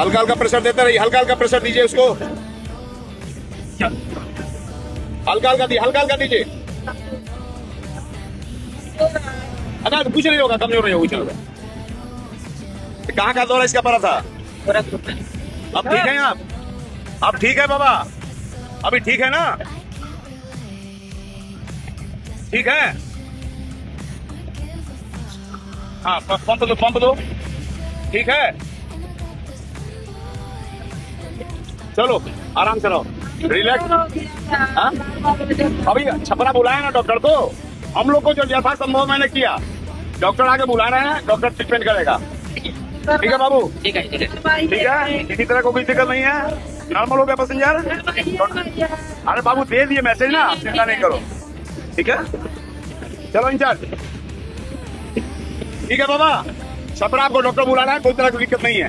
हल्का हल्का प्रेशर देते रहिए हल्का हल्का प्रेशर दीजिए उसको। हल्का हल्का दीजिए हल्का हल्का दीजिए। अगर कुछ नहीं होगा कमज़ोर नहीं होगी चलो। कहाँ का दौरा इसका पड़ा था? अब ठीक है आप? अब ठीक है बाबा। अभी ठीक है ना? ठीक है? हाँ पंप दो पंप दो। ठीक है? चलो आराम से रहो रिलैक्स हाँ? अभी छपरा बुलाया ना डॉक्टर को। हम लोग को जो यथा संभव मैंने किया। डॉक्टर आगे बुला रहे हैं डॉक्टर ट्रीटमेंट करेगा। ठीक है बाबू? ठीक आहे ठीक है। किसी तरह को कोई दिक्कत नहीं है। नॉर्मल हो गया पैसेंजर अरे बाबू दे दिए मैसेज ना आप चिंता नहीं करो। ठीक है? चलो इंचार्ज ठीक है बाबा। छपरा आपको डॉक्टर बुला रहा है कोई तरह की दिक्कत नहीं है।